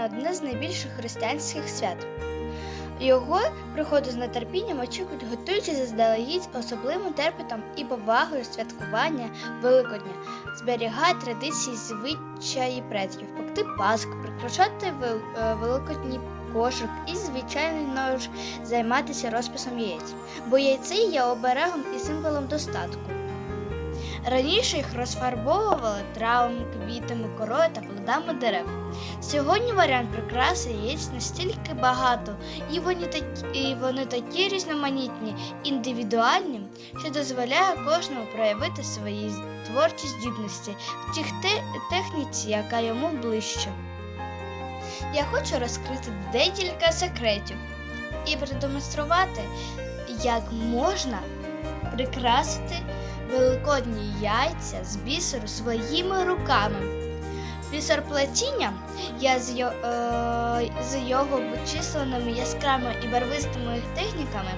Великодня одне з найбільших християнських свят. Його приходу з нетерпінням очікують, готуючи заздалегідь особливим терпітом і повагою святкування Великодня, зберігають традиції звичаї предків, пекти паску, прикрашати е, великодній кошик і, звичайно ж, займатися розписом яєць, бо яйце є оберегом і символом достатку. Раніше їх розфарбовували травами, квітами, корою та плодами дерев. Сьогодні варіант прикраси яєць настільки багато, і вони такі, і вони такі різноманітні, індивідуальні, що дозволяє кожному проявити свої творчі здібності в тих техніці, яка йому ближче. Я хочу розкрити декілька секретів і продемонструвати, як можна прикрасити великодні яйця з бісеру своїми руками. Бісерплетіння я з, йо, е, з його численними яскравими і барвистими техніками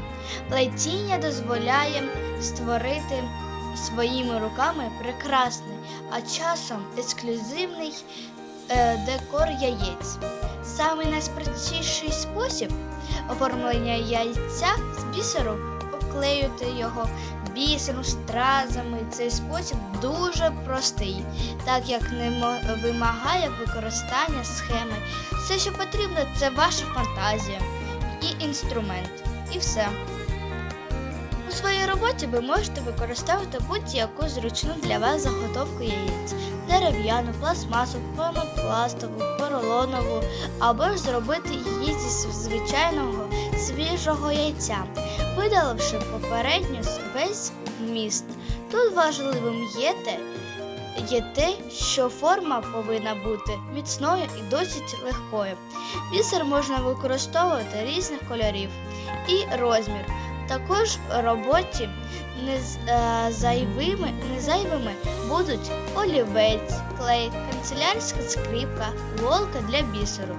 плетіння дозволяє створити своїми руками прекрасний, а часом ексклюзивний е, декор яєць. Самий найспростіший спосіб оформлення яйця з бісеру обклеювати його бісером, стразами. Цей спосіб дуже простий, так як не вимагає використання схеми. Все, що потрібно, це ваша фантазія і інструмент. І все. У своїй роботі ви можете використовувати будь-яку зручну для вас заготовку яєць, дерев'яну, пластмасу, пенопластову, поролонову, або ж зробити її зі звичайного свіжого яйця, видаливши попередньо весь вміст. Тут важливим є те, є те, що форма повинна бути міцною і досить легкою. Бісер можна використовувати різних кольорів і розмір. Також роботі не з- е, будуть олівець, клей, канцелярська скрипка, голка для бісеру.